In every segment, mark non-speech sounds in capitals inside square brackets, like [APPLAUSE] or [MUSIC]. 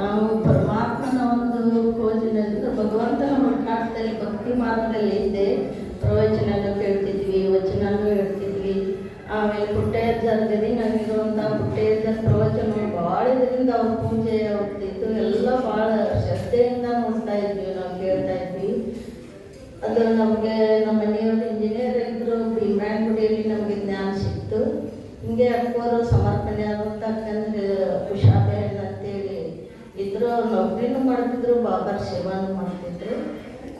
ನಾವು ಪರಮಾತ್ಮನ ಒಂದು ಕೋಜಿನಲ್ಲಿ ಭಗವಂತನ ಹುಡುಕಾಟದಲ್ಲಿ ಭಕ್ತಿ ಮಾರ್ಗದಲ್ಲಿ ಇದ್ದೆ ಪ್ರವಚನನೂ ಕೇಳ್ತಿದ್ವಿ ವಚನನೂ ಹೇಳ್ತಿದ್ವಿ. ಆಮೇಲೆ ಪುಟ್ಟಯ್ಯಜ್ಜರ ಗದಿ ನಮಗಿರುವಂಥ ಪುಟ್ಟಯ್ಯಜ್ಜರ ಪ್ರವಚನ ಭಾಳ ಇದರಿಂದ ಅವ್ರ ಪೂಜೆ ಹೋಗ್ತಿತ್ತು ಎಲ್ಲ ಭಾಳ ಶ್ರದ್ಧೆಯಿಂದ ನೋಡ್ತಾ ಇದ್ವಿ, ನಾವು ಕೇಳ್ತಾ ಇದ್ವಿ. ಅದು ನಮಗೆ, ನಮ್ಮ ಮನೆಯವರು ಇಂಜಿನಿಯರ್ ಇದ್ದರು ಭೀಮರಾಯನಗುಡಿಯಲ್ಲಿ ನಮಗೆ ಜ್ಞಾನ ಸಿಕ್ತು. ಹಿಂಗೆ ಅಕ್ಕೋರು ಸಮರ್ಪಣೆ ಆಗುತ್ತೆ ಉಷಾಬೇನ್ ಅಂತೇಳಿ ಇದ್ರು ನೌಕರಿನೂ ಮಾಡ್ತಿದ್ರು, ಬಾಬರ್ ಸೇವಾನು ಮಾಡ್ತಿದ್ರು.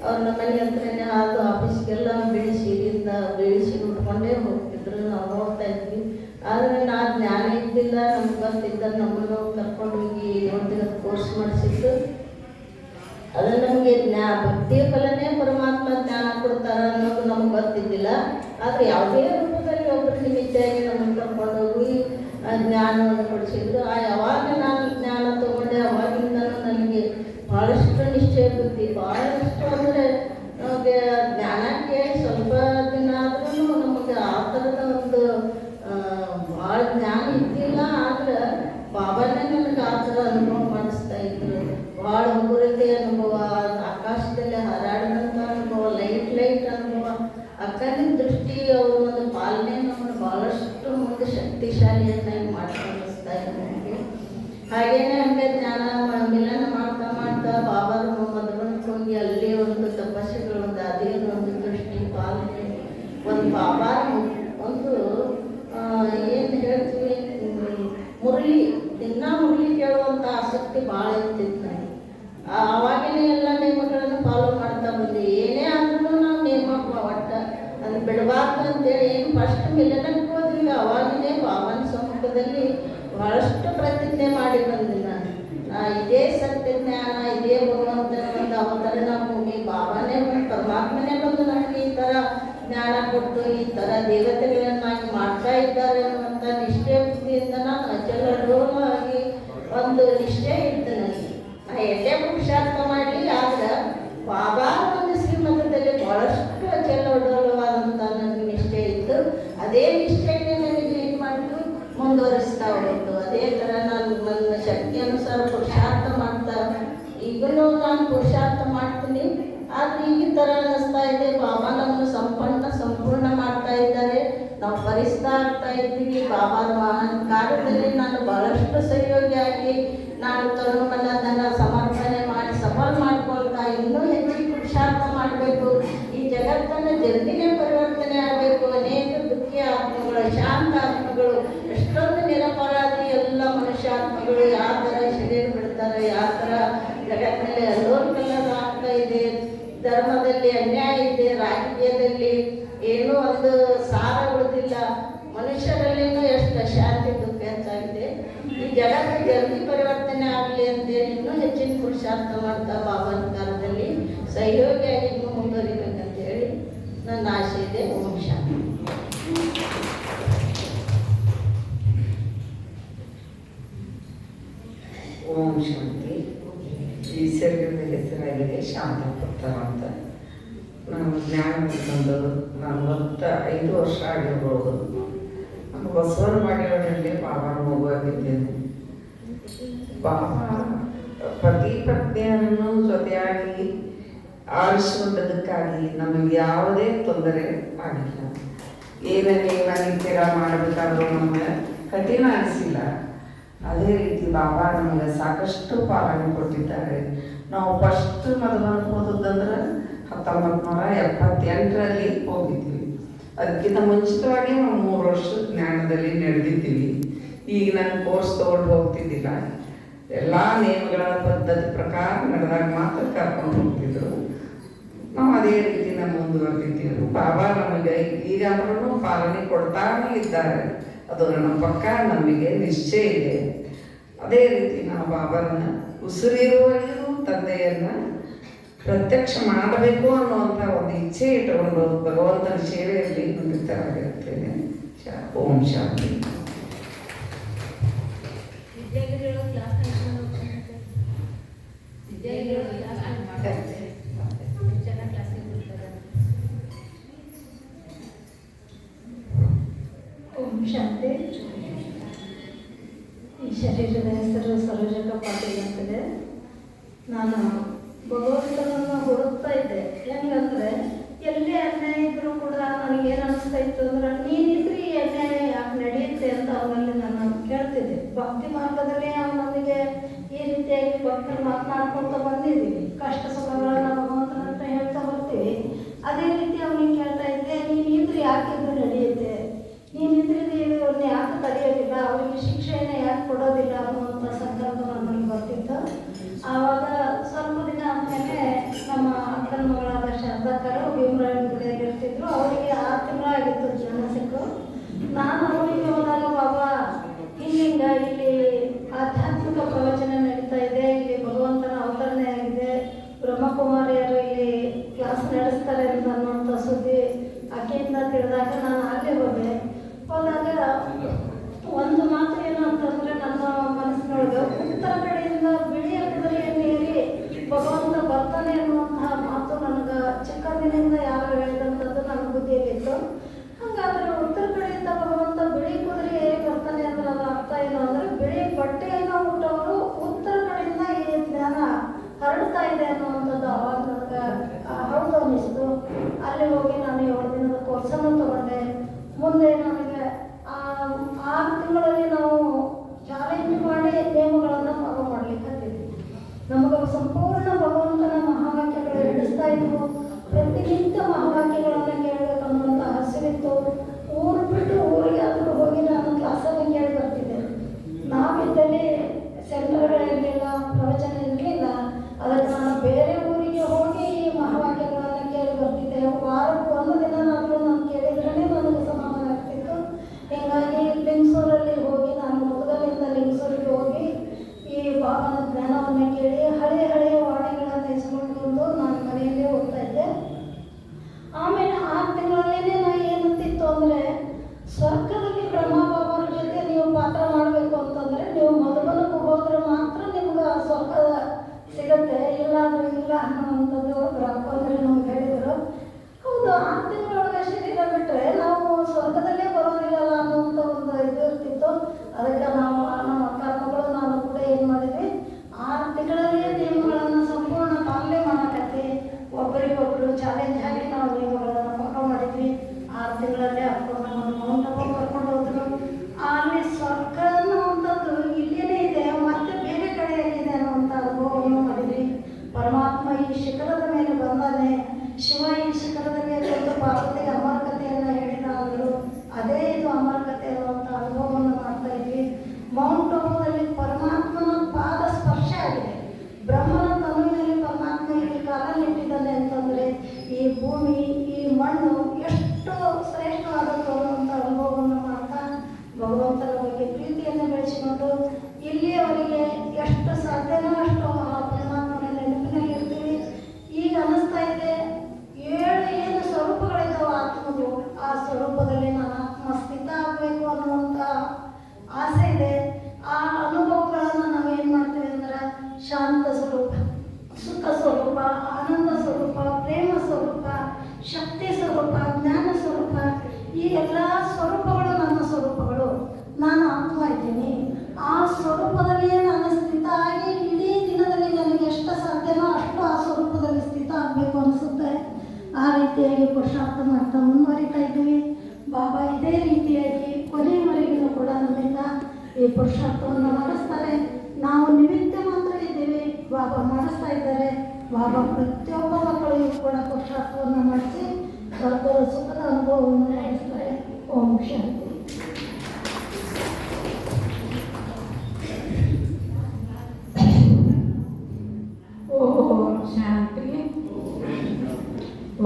ಅವ್ರ ನಮ್ಮಲ್ಲಿ ಮನೆ ಹತ್ರನೇ ಅದು ಆಫೀಸ್ಗೆಲ್ಲ ಬಿಳಿ ಸೀರೆಯಿಂದ ಬಿಳಿ ಸೀರೆ ಉಟ್ಕೊಂಡೇ ಹೋಗ್ತಿದ್ರು. ನಾವು ನೋಡ್ತಾ ಇದ್ವಿ. ಆದರೆ ನಾ ಜ್ಞಾನ ಇದ್ದಿಲ್ಲ. ನಮ್ಗೆ ಗೊತ್ತಿದ್ದ ನಮ್ಮನ್ನು ಕರ್ಕೊಂಡು ಹೋಗಿ ಒಂದು ದಿನದ ಕೋರ್ಸ್ ಮಾಡಿಸಿದ್ದು. ಅದು ನಮಗೆ ಜ್ಞಾ, ಭಕ್ತಿಯ ಫಲನೇ ಪರಮಾತ್ಮ ಜ್ಞಾನ ಕೊಡ್ತಾರ ಅನ್ನೋದು ನಮ್ಗೆ ಗೊತ್ತಿದ್ದಿಲ್ಲ. ಆದರೆ ಯಾವುದೇ ರೂಪದಲ್ಲಿ ಒಬ್ಬರು ನಿಮಿತ್ತಾಗಿ ನಮ್ಮನ್ನು ಕರ್ಕೊಂಡು ಹೋಗಿ ಜ್ಞಾನವನ್ನು ಕೊಡಿಸಿದ್ರು. ಆ 255 ಪುರುಷಾರ್ಥ ಮಾಡ್ತೀನಿ. ಆದ್ರೆ ಈ ಥರ ಅನ್ನಿಸ್ತಾ ಇದೆ. ಬಾಬಾ ನಮ್ಮನ್ನು ಸಂಪನ್ನ ಸಂಪೂರ್ಣ ಮಾಡ್ತಾ ಇದ್ದಾರೆ. ನಾವು ಭರಿಸ್ತಾ ಆಗ್ತಾ ಇದ್ದೀವಿ. ಬಾಬಾ ಕಾರ್ಯದಲ್ಲಿ ನಾನು ಬಹಳಷ್ಟು ಸಹಯೋಗಿಯಾಗಿ ನಾನು ತರುಮನ ಧನ ಸಮರ್ಪಣೆ ಮಾಡಿ ಸಫಲ್ ಮಾಡ್ಕೊಳ್ತಾ ಇನ್ನೂ ಹೆಚ್ಚಿಗೆ ಪುರುಷಾರ್ಥ ಮಾಡಬೇಕು. ಈ ಜಗತ್ತನ್ನು ಜಲ್ದಿನೇ ಪರಿವರ್ತನೆ ಆಗಬೇಕು. ಅನೇಕ ದುಃಖಿಯ ಆತ್ಮಗಳು ಶಾಂತ ಆತ್ಮಗಳು, ಎಷ್ಟೊಂದು ನಿರಪರಾಧಿ ಎಲ್ಲ ಮನುಷ್ಯ ಆತ್ಮಗಳು ಯಾವ ಥರ ಶರೀರ ಬಿಡ್ತಾರೆ ಯಾವ ಜಗತ್ತಿನಲ್ಲಿ ಅಲ್ಲೋಲ್ಕಲ್ಲದ ಆಗ್ತಾ ಇದೆ ಧರ್ಮದಲ್ಲಿ ಅನ್ಯಾಯ ಇದೆ ರಾಜಕೀಯದಲ್ಲಿ ಏನೂ ಒಂದು ಸಾರ ಉಳಿದಿಲ್ಲ. ಮನುಷ್ಯರಲ್ಲಿನೂ ಎಷ್ಟು ಶಾಂತಿ ದುಃಖ ಹೆಚ್ಚಾಗಿದೆ ಈ ಜಗತ್ತು ಜಲ್ದಿ ಪರಿವರ್ತನೆ ಆಗಲಿ ಅಂತೇಳಿ ಇನ್ನೂ ಹೆಚ್ಚಿನ ಪುರುಷಾರ್ಥ ಮಾಡ್ತಾ ಬಾಬನ ಕಾಲದಲ್ಲಿ ಸಹಯೋಗಿಯಾಗಿ ಇನ್ನೂ ಮುಂದುವರಿಬೇಕಂತ ಹೇಳಿ ನನ್ನ ಆಶೆ ಇದೆ. ಓಂ ಶಾಂತಿ. ಓಂ ಶಾಂತಿ. ಈ ಸರ್ಗದ ಹೆಸರಾಗಿದೆ ಶಾಂತ ಪುತ್ರ ಜ್ಞಾನ ಬಂದು ನಲವತ್ತ ಐದು ವರ್ಷ ಆಗಿರ್ಬೋದು. ನಮ್ಮ ಬಸವನ ಮಾಡಿರೋದ್ರಲ್ಲಿ ಬಾಬಾನ ಮಗುವಾಗಿದ್ದೇನೆ ಬಾಬಾ ಪತಿ ಪತ್ನಿಯನ್ನು ಜೊತೆಯಾಗಿ ಆರಿಸಿಕೊಂಡದಕ್ಕಾಗಿ ನಮಗೆ ಯಾವುದೇ ತೊಂದರೆ ಆಗಿಲ್ಲ. ಏನೇ ಏನಾಗಿದ್ದೀರ ಮಾಡಬೇಕಾದ್ರೂ ನಮಗೆ ಕಠಿಣ ಅನಿಸಿಲ್ಲ. ಅದೇ ರೀತಿ ಬಾಬಾ ನಮಗೆ ಸಾಕಷ್ಟು ಪಾಲನೆ ಕೊಟ್ಟಿದ್ದಾರೆ. ನಾವು ಫಸ್ಟ್ ಮದುವೆ ಹೋದದ್ದಂದ್ರೆ ಹತ್ತೊಂಬತ್ತು ನೂರ ಎಪ್ಪತ್ತೆಂಟರಲ್ಲಿ ಹೋಗಿದ್ವಿ. ಅದಕ್ಕಿಂತ ಮುಂಚಿತವಾಗಿ ನಾವು ಮೂರು ವರ್ಷ ಜ್ಞಾನದಲ್ಲಿ ನಡೆದಿದ್ದೀವಿ. ಈಗ ನಾನು ಕೋರ್ಸ್ ತೊಗೊಂಡು ಹೋಗ್ತಿದ್ದಿಲ್ಲ. ಎಲ್ಲ ನಿಯಮಗಳ ಪದ್ಧತಿ ಪ್ರಕಾರ ನಡೆದಾಗ ಮಾತ್ರ ಕರ್ಕೊಂಡು ಹೋಗ್ತಿದ್ರು. ನಾವು ಅದೇ ರೀತಿ ನಾವು ಮುಂದುವರೆದಿದ್ದೀವಿ. ಬಾಬಾ ನಮಗೆ ಈಗ ಅಂದ್ರೂ ಪಾಲನೆ ಕೊಡ್ತಾನೇ ಇದ್ದಾರೆ. ಅದು ನನ್ನ ಪಕ್ಕ ನಮಗೆ ನಿಶ್ಚಯ ಇದೆ. ಅದೇ ರೀತಿ ನಾವು ಬಾಬಾರನ್ನ ಉಸಿರಿರುವ ತಂದೆಯನ್ನ ಪ್ರತ್ಯಕ್ಷ ಮಾಡಬೇಕು ಅನ್ನುವಂಥ ಒಂದು ಇಚ್ಛೆ ಇಟ್ಟುಕೊಂಡು ಭಗವಂತನ ಸೇವೆಯಲ್ಲಿ ನಿರತರಾಗಿರ್ತೇನೆ ಓಂ ಶಾಂತಿ ಓಂ ಶಾಂತಿ ಈ ಶರೀರದ ಹೆಸರು ಸರೋಜಕ ಪಾಟೀಲ್ ಅಂತಿದೆ. ನಾನು ಭಕ್ತಿ ಮಾರ್ಗದಲ್ಲಿ ನಾವು ನಮಗೆ ಈ ರೀತಿಯಾಗಿ ಭಕ್ತಿ ಮಾತನಾಡ್ಕೊಳ್ತಾ ಬಂದಿದ್ದೀವಿ. ಕಷ್ಟ ಒಂದು ಮಾತು ಏನು ಅಂತಂದ್ರೆ ನನ್ನ ಮನಸ್ಸಿನೊಳಗೆ ಉತ್ತರ ಕಡೆಯಿಂದ ಬಿಳಿಯ ಕುದುರೆಯನ್ನು ಏರಿ ಭಗವಂತ ಬರ್ತಾನೆ ಅನ್ನುವಂಥ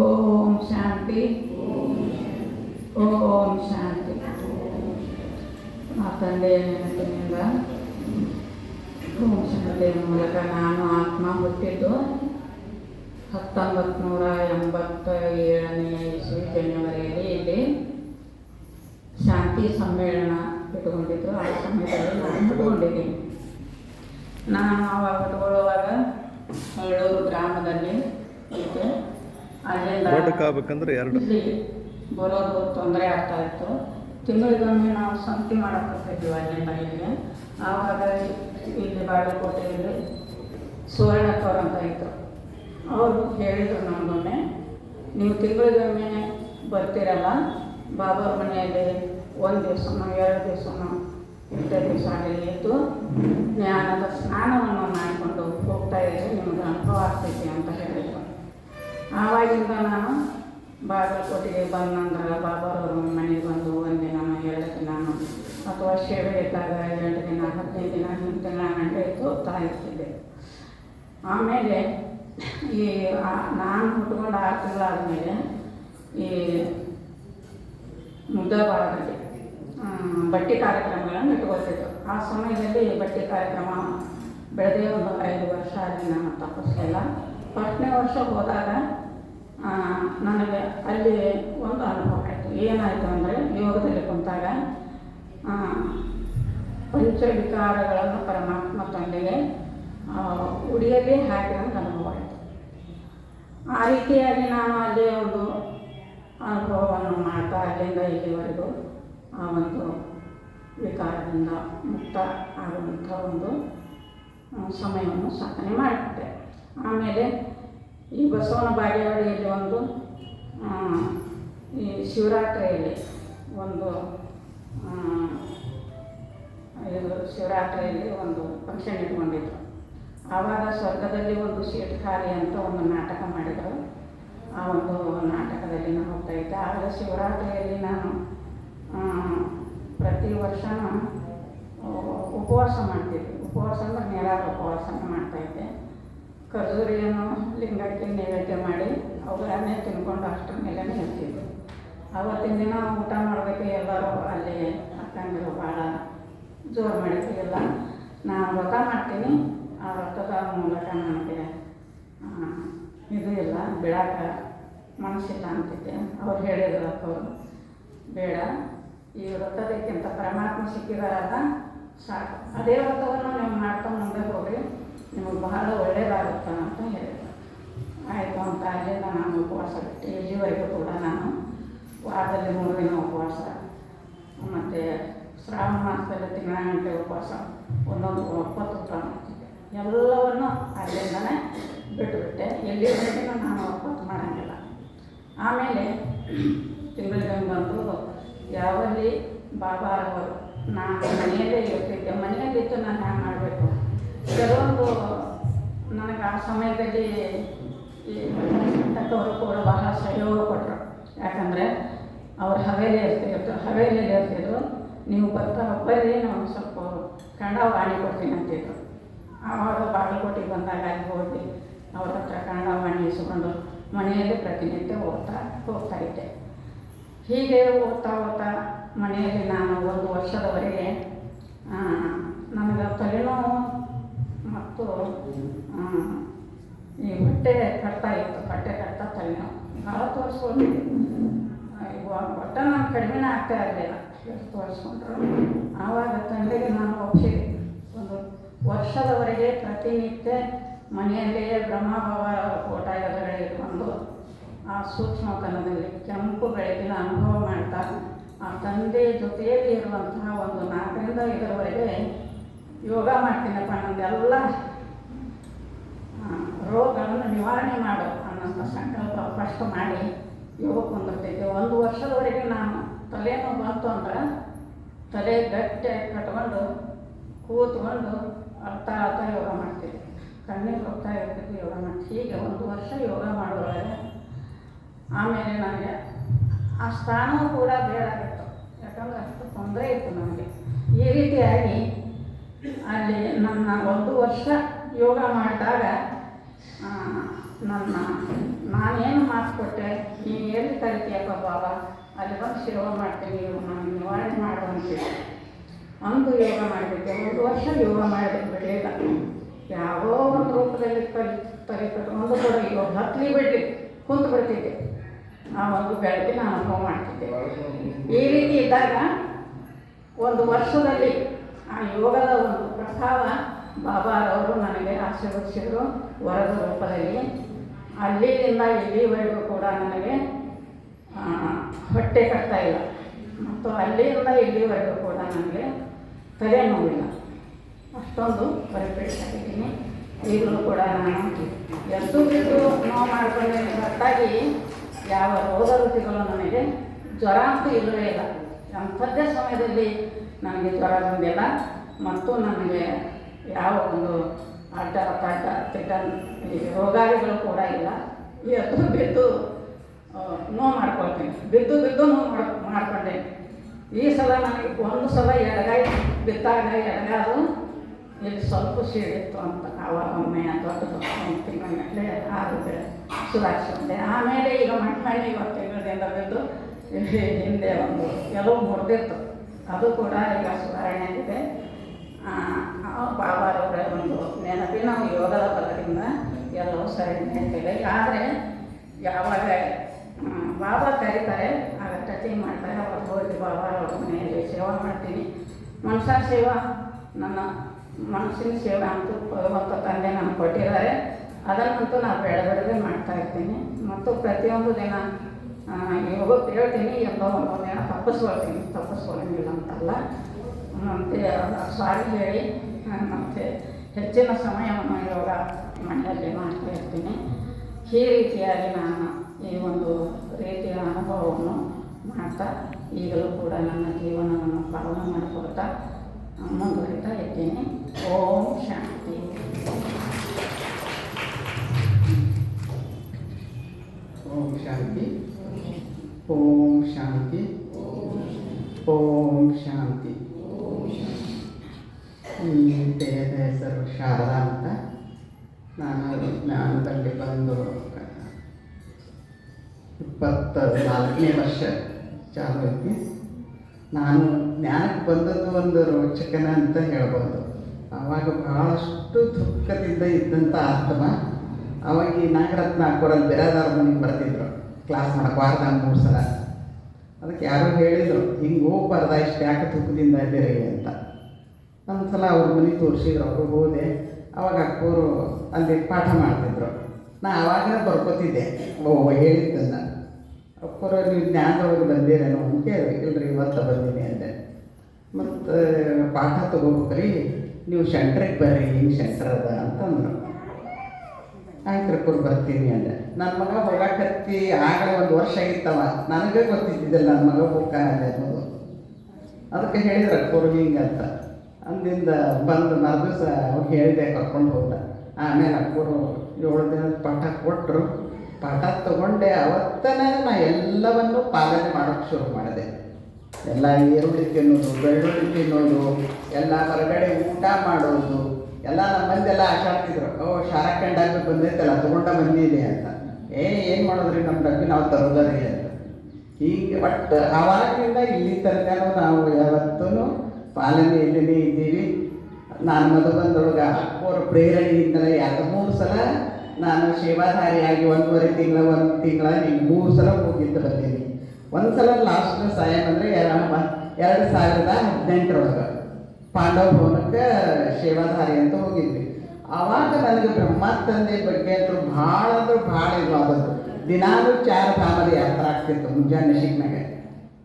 ಓಂ ಶಾಂತಿ ಓಂ ಶಾಂತಿ ಆ ತಂದೆಯ ನೆನಪಿನಿಂದ ಓಂ ಶಾಂತಿಯ ಮೂಲಕ ನಾನು ಆತ್ಮ ಹುಟ್ಟಿದ್ದು ಹತ್ತೊಂಬತ್ತು ನೂರ ಎಂಬತ್ತ ಏಳನೇ ಇಸ್ವಿ ಜನವರಿಯಲ್ಲಿ ಇಲ್ಲಿ ಶಾಂತಿ ಸಮ್ಮೇಳನ ಇಟ್ಕೊಂಡಿದ್ರು ಆ ಸಮಯದಲ್ಲಿ ನಾನು ಇಟ್ಕೊಂಡಿದ್ದೀನಿ ನಾನು ಅವಾಗ ಇಟ್ಕೊಳ್ಳುವಾಗ ಮಗಳೂರು ಗ್ರಾಮದಲ್ಲಿ ಇದೆ. ಅಲ್ಲಿಂದ ಎರಡು. ಬರೋದು ತೊಂದರೆ ಆಗ್ತಾ ಇತ್ತು. ತಿಂಗಳಿಗೊಮ್ಮೆ ನಾವು ಸಂತಿ ಮಾಡಕ್ಕೆ ಅಲ್ಲಿಂದ ಇಲ್ಲಿಗೆ ಆವಾಗ ಇಲ್ಲಿ ಬಾಗಲಕೋಟೆಯಲ್ಲಿ ಸುವರ್ಣಕ್ಕವ್ರು ಅಂತ ಇತ್ತು. ಅವರು ಹೇಳಿದರು ನಮಗೊಮ್ಮೆ ನೀವು ತಿಂಗಳಿಗೊಮ್ಮೆ ಬರ್ತೀರಲ್ಲ ಬಾಬರ ಮನೆಯಲ್ಲಿ ಒಂದು ದಿವಸನೋ ಎರಡು ದಿವಸನೋ ದಿವಸ ಆಗಲಿ ಎದ್ದು ಜ್ಞಾನದ ಸ್ನಾನವನ್ನು ಮಾಡಿಕೊಂಡು ಹೋಗ್ತಾ ಇದ್ದರೆ ನಿಮ್ಗೆ ಅನುಭವ ಆಗ್ತೈತಿ ಅಂತ ಹೇಳಿದರು ಆವಾಗಿಂದ ನಾನು ಬಾಗಲಕೋಟೆಗೆ ಬಂದಂದ್ರೆ ಬಾಬಾರವರು ಮನೆಗೆ ಬಂದು ಒಂದು ದಿನ ಎರಡು ನಾನು ಅಥವಾ ಸೇವೆ ಇದ್ದಾಗ ಎರಡು ದಿನ, ಹದಿನೈದು ದಿನ ಹಿಂದೆ ತಿಂಗಳ ಗಂಟೆ ಹೋಗ್ತಾ ಇರ್ತಿದ್ದೆ. ಆಮೇಲೆ ಈ ನಾನು ಹುಟ್ಕೊಂಡು ಆರು ತಿಂಗಳಾದಮೇಲೆ ಈ ಮುದ್ದಬಾಳದಲ್ಲಿ ಬಟ್ಟೆ ಕಾರ್ಯಕ್ರಮಗಳನ್ನು ಇಟ್ಕೊಳ್ತಿದ್ರು. ಆ ಸಮಯದಲ್ಲಿ ಬಟ್ಟೆ ಕಾರ್ಯಕ್ರಮ ಬೆಳೆದೇ ಒಂದು ಐದು ವರ್ಷ ಅಲ್ಲಿ ನಾನು ತಪ್ಪಿಸ್ಲಿಲ್ಲ. ಫಸ್ಟ್ನೇ ವರ್ಷ ಹೋದಾಗ ನನಗೆ ಅಲ್ಲಿ ಒಂದು ಅನುಭವ ಆಯಿತು. ಏನಾಯಿತು ಅಂದರೆ, ಯೋಗದಲ್ಲಿ ಕುಂತಾಗ ಪಂಚವಿಕಾರಗಳನ್ನು ಪರಮಾತ್ಮ ತಂದೆಗೆ ಉಡಿಯಲ್ಲಿ ಉಡಿಯಲ್ಲಿ ಅಂತ ಅನುಭವ ಆಯಿತು. ಆ ರೀತಿಯಾಗಿ ನಾನು ಅಲ್ಲಿ ಒಂದು ಅನುಭವವನ್ನು ಮಾಡ್ತಾ ಅಲ್ಲಿಂದ ಇಲ್ಲಿವರೆಗೂ. ಆ ಒಂದು ವಿಕಾರದಿಂದ ಮುಕ್ತ ಆಗುವಂಥ ಒಂದು ಸಮಯವನ್ನು ಸಾಧನೆ ಮಾಡಿಬಿಟ್ಟೆ ಆಮೇಲೆ ಈ ಬಸವನ ಬಾಗೇವಾಡಿಯಲ್ಲಿ ಒಂದು ಈ ಶಿವರಾತ್ರಿಯಲ್ಲಿ ಒಂದು ಇದು ಶಿವರಾತ್ರಿಯಲ್ಲಿ ಒಂದು ಫಂಕ್ಷನ್ ಇಟ್ಕೊಂಡಿದ್ರು. ಆವಾಗ ಸ್ವರ್ಗದಲ್ಲಿ ಒಂದು ಸೀಟ್ ಖಾಲಿ ಅಂತ ಒಂದು ನಾಟಕ ಮಾಡಿದರು. ಆ ಒಂದು ನಾಟಕದಲ್ಲಿ ನಾನು ಹೋಗ್ತಾ ಇದ್ದೆ. ಆಗ ಶಿವರಾತ್ರಿಯಲ್ಲಿ ನಾನು ಪ್ರತಿ ವರ್ಷನೂ ಉಪವಾಸ ಮಾಡ್ತೀವಿ. ಉಪವಾಸ ಅಂದ್ರೆ ಉಪವಾಸ ಉಪವಾಸನ ಮಾಡ್ತಾಯಿದ್ದೆ ಖರ್ಜೂರಿಯನ್ನು ಲಿಂಗಕ್ಕೆ ನೈವೇದ್ಯ ಮಾಡಿ, ಅವುಗಳನ್ನೇ ತಿನ್ಕೊಂಡು ಅಷ್ಟರ ಮೇಲೆ ಇರ್ತಿದ್ದೆ ಅವತ್ತಿನ ದಿನ ಊಟ ಮಾಡಬೇಕು ಎಲ್ಲರೂ ಅಲ್ಲಿ, ಅಕ್ಕಂದಿರು ಭಾಳ ಜೋರು ಎಲ್ಲ. ನಾನು ವ್ರತ ಮಾಡ್ತೀನಿ. ಆ ವ್ರತದ ಮೂಲಕ ನನಗೆ ಇದು ಇಲ್ಲ, ಬಿಡಾಕ ಮನಸ್ಸಿಲ್ಲ ಅಂತಿದ್ದೆ. ಅವ್ರು ಹೇಳಿದ್ರು ಅವರು ಬೇಡ. ಈ ವ್ರತದಕ್ಕಿಂತ ಪರಮಾತ್ಮ ಸಿಕ್ಕಿದಾರಲ್ಲ, ಸಾಕು. ಅದೇ ವ್ರತವನ್ನು ನೀವು ಮಾಡ್ಕೊಂಡು ಮುಂದೆ ಹೋಗಿ ನಿಮಗೆ ಬಹಳ ಒಳ್ಳೆಯದಾಗುತ್ತೆ ಅಂತ ಹೇಳಿದ್ರು. ಆಯಿತು ಅಂತ ಅಲ್ಲಿಂದ ನಾನು ಉಪವಾಸ ಬಿಟ್ಟು, ಇಲ್ಲಿವರೆಗೂ ಕೂಡ ನಾನು ವಾರದಲ್ಲಿ ಮೂರು ದಿನ ಉಪವಾಸ, ಮತ್ತು ಶ್ರಾವಣ ಮಾಸದಲ್ಲಿ ತಿಂಗಳ ಗಂಟೆ ಉಪವಾಸ, ಒಂದೊಂದು ಒಪ್ಪತ್ತು ಮಾಡ್ತಿದ್ದೆ. ಎಲ್ಲವನ್ನು ಅಲ್ಲಿಂದನೇ ಬಿಟ್ಟುಬಿಟ್ಟೆ ಎಲ್ಲಿವರೆಗೂ ನಾನು ಒಪ್ಪತ್ತು ಮಾಡೋಂಗಿಲ್ಲ. ಆಮೇಲೆ ತಿಂಗಳಿಗೆ ಬಂದು ಯಾವಲ್ಲಿ? ಬಾಬಾರವರು ನಾನು ಮನೆಯಲ್ಲೇ ಇರ್ತಿದ್ದೆ. ಮನೆಯಲ್ಲಿತ್ತು ನಾನು ಹ್ಯಾಂಗೆ ಮಾಡಬೇಕು? ಕೆಲವೊಂದು ನನಗೆ ಆ ಸಮಯದಲ್ಲಿ ತಕ್ಕವರು ಕೂಡ ಬಹಳ ಸಹಯೋಗ ಕೊಟ್ಟರು ಯಾಕಂದರೆ ಅವ್ರು ಹವೇಲಿ ಇರ್ತಿದ್ರು. ಹವೇಲಿ ಇರ್ತಿದ್ರು. ನೀವು ಬರ್ತಾ ಬರ್ರಿ ನಾವು ಸ್ವಲ್ಪ ಕನ್ನಡ ವಾಣಿ ಕೊಡ್ತೀನಿ ಅಂತಿದ್ರು. ಆವಾಗ ಬಾಗಲಕೋಟೆಗೆ ಬಂದಾಗ ಅಲ್ಲಿ ಹೋಗಿ ಅವ್ರ ಹತ್ರ ಕನ್ನಡ ವಾಣಿ ಇಸ್ಕೊಂಡು ಮನೆಯಲ್ಲಿ ಪ್ರತಿನಿತ್ಯ ಓದ್ತಾ ಹೋಗ್ತಾ ಇದ್ದೆ. ಹೀಗೆ ಓದ್ತಾ ಓದ್ತಾ ಮನೆಯಲ್ಲಿ ನಾನು ಒಂದು ವರ್ಷದವರೆಗೆ ನನಗೆ ತಲೆನೋವು ಮತ್ತು ಈ ಹೊಟ್ಟೆ ಕಟ್ತಾ ಇತ್ತು, ಹೊಟ್ಟೆ ಕಟ್ತಾ ತಲೆನೋವು ಭಾಳ ತೋರಿಸ್ಕೊಂಡು ಇವಾಗ ಹೊಟ್ಟೆ ನಾನು ಕಡಿಮೆನೇ ಆಗ್ತಾ ಇರಲಿಲ್ಲ ತೋರಿಸ್ಕೊಂಡ್ರು ಆವಾಗ ತಂದೆಗೆ ನಾನು ಒಪ್ಪಿದೆ ಒಂದು ವರ್ಷದವರೆಗೆ ಪ್ರತಿನಿತ್ಯ ಮನೆಯಲ್ಲಿಯೇ ಬ್ರಹ್ಮಭಾವ ಓಟ ಎದುರುಗಡೆ ಇಟ್ಕೊಂಡು ಆ ಸೂಕ್ಷ್ಮತನದಲ್ಲಿ ಕೆಂಪು ಬೆಳಕಿನ ಅನುಭವ ಮಾಡ್ತಾ ಆ ತಂದೆ ಜೊತೆಯಲ್ಲಿ ಇರುವಂತಹ ಒಂದು ನಾಲ್ಕರಿಂದ ಇದರವರೆಗೆ ಯೋಗ ಮಾಡ್ತೀನಪ್ಪ ನಂದೆಲ್ಲ ಆ, ರೋಗಗಳನ್ನು ನಿವಾರಣೆ ಮಾಡು ಅನ್ನೋಂಥ ಸಂಕಲ್ಪ ಫಸ್ಟ್ ಮಾಡಿ ಯೋಗಕ್ಕೆ ಬಂದಿರ್ತೈತೆ ಒಂದು ವರ್ಷದವರೆಗೆ ನಾನು ತಲೆನೋವು ಬಂತು ಅಂದ್ರೆ ತಲೆ ಗಟ್ಟಿ ಕಟ್ಕೊಂಡು ಕೂತ್ಕೊಂಡು ಅಳ್ತಾ ಅಳ್ತಾ ಯೋಗ ಮಾಡ್ತಿದ್ದೆ ಕಣ್ಣೀರು ಹೋಗ್ತಾ ಇರ್ತಿದ್ದೆ ಯೋಗ ಮಾಡ್ತೀವಿ ಹೀಗೆ ಒಂದು ವರ್ಷ ಯೋಗ ಮಾಡೋದ್ರೊಳಗೆ ಆಮೇಲೆ ನನಗೆ ಆ ಸ್ಥಾನವೂ ಕೂಡ ಬೇಡಾಗಿತ್ತು ಯಾಕಂದ್ರೆ ಅಷ್ಟು ತೊಂದರೆ ಇತ್ತು ನನಗೆ. ಈ ರೀತಿಯಾಗಿ ಅಲ್ಲಿ ನನ್ನ ಒಂದು ವರ್ಷ ಯೋಗ ಮಾಡಿದಾಗ ನನ್ನ ನಾನೇನು ಮಾತು ನೀನು ಎಲ್ಲಿ ಕರಿತೀಯಪ್ಪ ಬಾಬಾ? ಅಲ್ಲಿ ಬಂದು ಸೇವೆ ಮಾಡ್ತೀನಿ, ನೀವು ನಾನು ನಿವಾರಣೆ ಮಾಡುವಂತೆ ಒಂದು ಯೋಗ ಮಾಡಿದ್ದೆ ಒಂದು ವರ್ಷ ಯೋಗ ಮಾಡಬೇಕು ಬಿಡಲಿಲ್ಲ. ಯಾವೋ ಒಂದು ರೂಪದಲ್ಲಿ ತರಿ ತಲೆ ಒಂದು ಕೂಡ ಯೋಗ ಹತ್ತಲಿ ಬಿಡಲಿ, ಕುಂತು ಬಿಡ್ತಿದ್ದೆ. ಆ ಬೆಳಗ್ಗೆ ನಾನು ಅನುಭವ ಮಾಡ್ತಿದ್ದೆ. ಈ ರೀತಿ ಇದ್ದಾಗ ಒಂದು ವರ್ಷದಲ್ಲಿ ಆ ಯೋಗದ ಒಂದು ಪ್ರಭಾವ ಬಾಬಾರವರು ನನಗೆ ಆಶೀರ್ವದಿಸಿದರು ವರದ ರೂಪದಲ್ಲಿ. ಅಲ್ಲಿಂದ ಇಲ್ಲಿವರೆಗೂ ಕೂಡ ನನಗೆ ಹೊಟ್ಟೆ ಕಟ್ತಾ ಇಲ್ಲ. ಮತ್ತು ಅಲ್ಲಿಂದ ಇಲ್ಲಿವರೆಗೂ ಕೂಡ ನನಗೆ ತಲೆ ನೋವಿಲ್ಲ. ಅಷ್ಟೊಂದು ಪರಿಪೇಕ್ಷಿದ್ದೀನಿ ಈಗಲೂ ಕೂಡ ನಾನು ಎದ್ದು ಬಿದ್ದು ನೋವು ಮಾಡ್ಕೊಂಡೆ ಹೊರತಾಗಿ ಯಾವ ರೋಗ ರುಚಿಗಳು ನನಗೆ ಜ್ವರ ಅಂತೂ ಇಲ್ಲವೇ ಇಲ್ಲ. ಅಂಥದ್ದೇ ಸಮಯದಲ್ಲಿ ನನಗೆ ಜ್ವರ ಬಂದಿಲ್ಲ. ಮತ್ತು ನನಗೆ ಯಾವ ಒಂದು ಅಡ್ಡ ತಿಡ್ಡ ಈ ರೋಗಾದಿಗಳು ಕೂಡ ಇಲ್ಲ. ಎದ್ದು ಬಿದ್ದು ನೋವು ಮಾಡ್ಕೊಳ್ತೀನಿ. ಬಿದ್ದು ಬಿದ್ದು ನೋವು ಮಾಡ್, ಮಾಡ್ಕೊಂಡೆ. ಈ ಸಲ ನನಗೆ ಒಂದು ಸಲ ಎಡಗಾಯಿ, ಬಿತ್ತಾಗ ಎಡಗಾದು ಇಲ್ಲಿ ಸ್ವಲ್ಪ ಸೀಳಿತ್ತು ಅಂತ. ಆವಾಗ ಒಮ್ಮೆ ದೊಡ್ಡ ತಿಂಗಳ ಆಗುತ್ತೆ ಸುಧಾರಿಸಿಕೊಂಡೆ ಆಮೇಲೆ ಈಗ ಮಣ್ಣು ಮಣ್ಣು ಇವತ್ತು ತಿಂಗಳಿಂದ ಬಿದ್ದು ಹಿಂದೆ ಒಂದು ಎಲ್ಲೋ ಮುರಿದಿತ್ತು. ಅದು ಕೂಡ ಈಗ ಸುಧಾರಣೆ ಆಗಿದೆ. ಬಾಬಾರವರ ಒಂದು ನೆನಪಿನ ಯೋಗದ ಬಲದಿಂದ ಎಲ್ಲವೂ ಸರಿ ನೆನಪಿದೆ ಆದರೆ ಯಾವಾಗ ಬಾಬಾ ಕರೀತಾರೆ ಆಗ ಟಚಿಂಗ್ ಮಾಡ್ತಾರೆ. ಬಾಬಾ ಹೋಗಿ ಬಾಬಾರವ್ರ ಮನೆಯಲ್ಲಿ ಸೇವೆ ಮಾಡ್ತೀನಿ. ಮನುಷ್ಯ ಸೇವಾ, ನನ್ನ ಮನಸ್ಸಿನ ಸೇವೆ ಅಂತೂ ಭಗವಂತ ತಂದೆ ನಾನು ಕೊಟ್ಟಿದ್ದಾರೆ. ಅದನ್ನಂತೂ ನಾನು ಬೆಳೆದೇ ಮಾಡ್ತಾ ಇರ್ತೀನಿ ಮತ್ತು ಪ್ರತಿಯೊಂದು ದಿನ ಇವಾಗ ಹೇಳ್ತೀನಿ, ಎಂಬ ಒಂದು ದಿನ ತಪ್ಪಿಸ್ಕೊಳ್ತೀನಿ ತಪ್ಪಿಸ್ಕೊಳ್ಳಂಗಿಲ್ಲ ಅಂತಲ್ಲ. ಮತ್ತು ಸಾರಿ ಹೇಳಿ ಮತ್ತು ಹೆಚ್ಚಿನ ಸಮಯವನ್ನು ಯೋಗ ಮನೆಯಲ್ಲಿ ಮಾಡ್ತಾ ಇರ್ತೀನಿ. ಈ ರೀತಿಯಾಗಿ ನಾನು ಈ ಒಂದು ರೀತಿಯ ಅನುಭವವನ್ನು ಮಾಡ್ತಾ ಈಗಲೂ ಕೂಡ ನನ್ನ ಜೀವನವನ್ನು ಪಾಲನೆ ಮಾಡಿಕೊಡ್ತಾ ಮುಂದುವರಿತಾ ಇದ್ದೀನಿ. ಓಂ ಶಾಂತಿ. ಶಾಂತಿ. ಓಂ ಶಾಂತಿ. ಓಂ ಶಾಂತಿ. ಈ ದೇಹದ ಹೆಸರು ಶಾರದಾ ಅಂತ. ನಾನು ಜ್ಞಾನದಲ್ಲಿ ಬಂದು ಇಪ್ಪತ್ತ ನಾಲ್ಕನೇ ವರ್ಷ ಚಾಲು ಐತಿ ನಾನು ಜ್ಞಾನಕ್ಕೆ ಬಂದದ್ದು ಒಂದು ರೋಚಕನ ಅಂತ ಹೇಳ್ಬೋದು. ಆವಾಗ ಭಾಳಷ್ಟು ದುಃಖದಿಂದ ಇದ್ದಂಥ ಆತ್ಮ ಅವಾಗ ಈ ನಾಗರತ್ನ ಹಾಕೋರಲ್ಲಿ ಬಿರಾದಾರ ಮನೆಗೆ ಬರ್ತಿದ್ರು. ಕ್ಲಾಸ್ ಮಾಡಕ್ಕೆ ಮೂರು ಸಲ. ಅದಕ್ಕೆ ಯಾರೋ ಹೇಳಿದರು, ಹಿಂಗೆ ಹೋಗ್ಬಾರ್ದ, ಇಷ್ಟು ಯಾಕೆ ತುಪ್ಪದಿಂದ ಇದ್ದೀರಿ? ಅಂತ. ಒಂದು ಸಲ ಅವ್ರ ಮನೆ ತೋರಿಸಿದ್ರು, ಅವರು ಹೋದೆ. ಅವಾಗ ಅಕ್ಕೋರು ಅಲ್ಲಿ ಪಾಠ ಮಾಡ್ತಿದ್ರು. ನಾ ಆವಾಗ ಬರ್ಕೋತಿದ್ದೆ. ಓ ಹೇಳಿದ್ದನ್ನು. ಅಕ್ಕೋರು, ನೀವು ಜ್ಞಾನದೊಳಗೆ ಬಂದಿರೇನೋ ಅಂತ ಕೇಳಿ ಇಲ್ರಿ, ಇವತ್ತು ಬಂದೀನಿ ಅಂದೆ. ಮತ್ತು, ಪಾಠ ತೊಗೋಬೇಕ್ರಿ, ನೀವು ಸೆಂಟ್ರಿಗೆ ಬರ್ರಿ, ಹಿಂಗೆ ಸೆಂಟ್ರ್ ಅದ ಅಂತಂದರು. ಆಯ್ತು ರೀ ಬರ್ತೀನಿ ಅಂದೆ. ನನ್ನ ಮಗ ಹೋಗಾಕತ್ತಿ ಆಗಲೇ ಒಂದು ವರ್ಷ ಆಗಿತ್ತವ ನನಗೆ ಗೊತ್ತಿದ್ದಿದ್ದಿಲ್ಲ ನನ್ನ ಮಗ ಹೋಗ್ತಾನೆ ಅನ್ನೋದು. ಅದಕ್ಕೆ ಹೇಳಿದ್ರೆ ಕೊರ್ಗಿ ಅಂತ. ಅಂದಿಂದ ಬಂದು ಮರುದಿವಸ ಅವ್ರು ಹೇಳಿದೆ ಕರ್ಕೊಂಡು ಹೋದ. ಆಮೇಲೆ ಅಕ್ಕರು ಏಳು ದಿನದ ಪಾಠ ಕೊಟ್ಟರು ಪಾಠ ತಗೊಂಡೆ. ಅವತ್ತನೇ ನಾ ಎಲ್ಲವನ್ನು ಪಾಲನೆ ಮಾಡೋಕ್ಕೆ ಶುರು ಮಾಡಿದೆ. ಎಲ್ಲ ಈರುಳ್ಳಿ ತಿನ್ನೋದು, ಬೆಳ್ಳುಳ್ಳಿ ತಿನ್ನೋದು, ಎಲ್ಲ ಹೊರಗಡೆ ಊಟ ಮಾಡೋದು ಎಲ್ಲ ನಮ್ಮ ಮಂದೆಲ್ಲ ಆಶಾಡ್ತಿದ್ರು ಓ ಶಾರಖಂಡ್ ಡಬ್ಬಿ ಬಂದೈತಲ್ಲ ತಗೊಂಡ ಬಂದಿದೆ ಅಂತ. ಏ, ಏನು ಮಾಡೋದ್ರಿ ನಮ್ಮ ಡಬ್ಬಿ, ನಾವು ತರೋದರಿ ಅಂತ. ಹೀಗೆ ಬಟ್ ಆವಾಗಿಂದ ಇಲ್ಲಿ ತನಕನೂ ನಾವು ಯಾವತ್ತೂ ಪಾಲನೆಯಲ್ಲೇ ಇದ್ದೀವಿ. ನಾನು ಮಧುಬಂದೊಳಗೆ ಅಕ್ಕೋರ ಪ್ರೇರಣೆಯಿಂದಲೇ ಎರಡು ಮೂರು ಸಲ ನಾನು ಸೇವಾಧಾರಿಯಾಗಿ ಒಂದೂವರೆ ತಿಂಗಳ, ಒಂದು ತಿಂಗಳ ಈಗ ಮೂರು ಸಲ ಹೋಗಿದ್ದು ಬಂದೀನಿ ಒಂದು ಸಲ ಲಾಸ್ಟ್ ಸಾಯಂ ಅಂದರೆ ಎರಡು ಸಾವಿರದ ಹದಿನೆಂಟರೊಳಗೆ. ಪಾಂಡವ ಭವನಕ್ಕೆ ಸೇವಾಧಾರಿ ಅಂತ ಹೋಗಿದ್ವಿ. ಆವಾಗ ನನಗೆ ಬ್ರಹ್ಮ ತಂದೆ ಬಗ್ಗೆ ಅಂತೂ ಭಾಳ ಅಂದ್ರೆ ಭಾಳ ಇದು ಆದದ್ದು. ದಿನಾಲೂ ಚಾರ ಧಾಮದ ಯಾತ್ರೆ ಆಗ್ತಿತ್ತು ಮುಂಜಾನೆ ಶಿಕ್ನಾಗೆ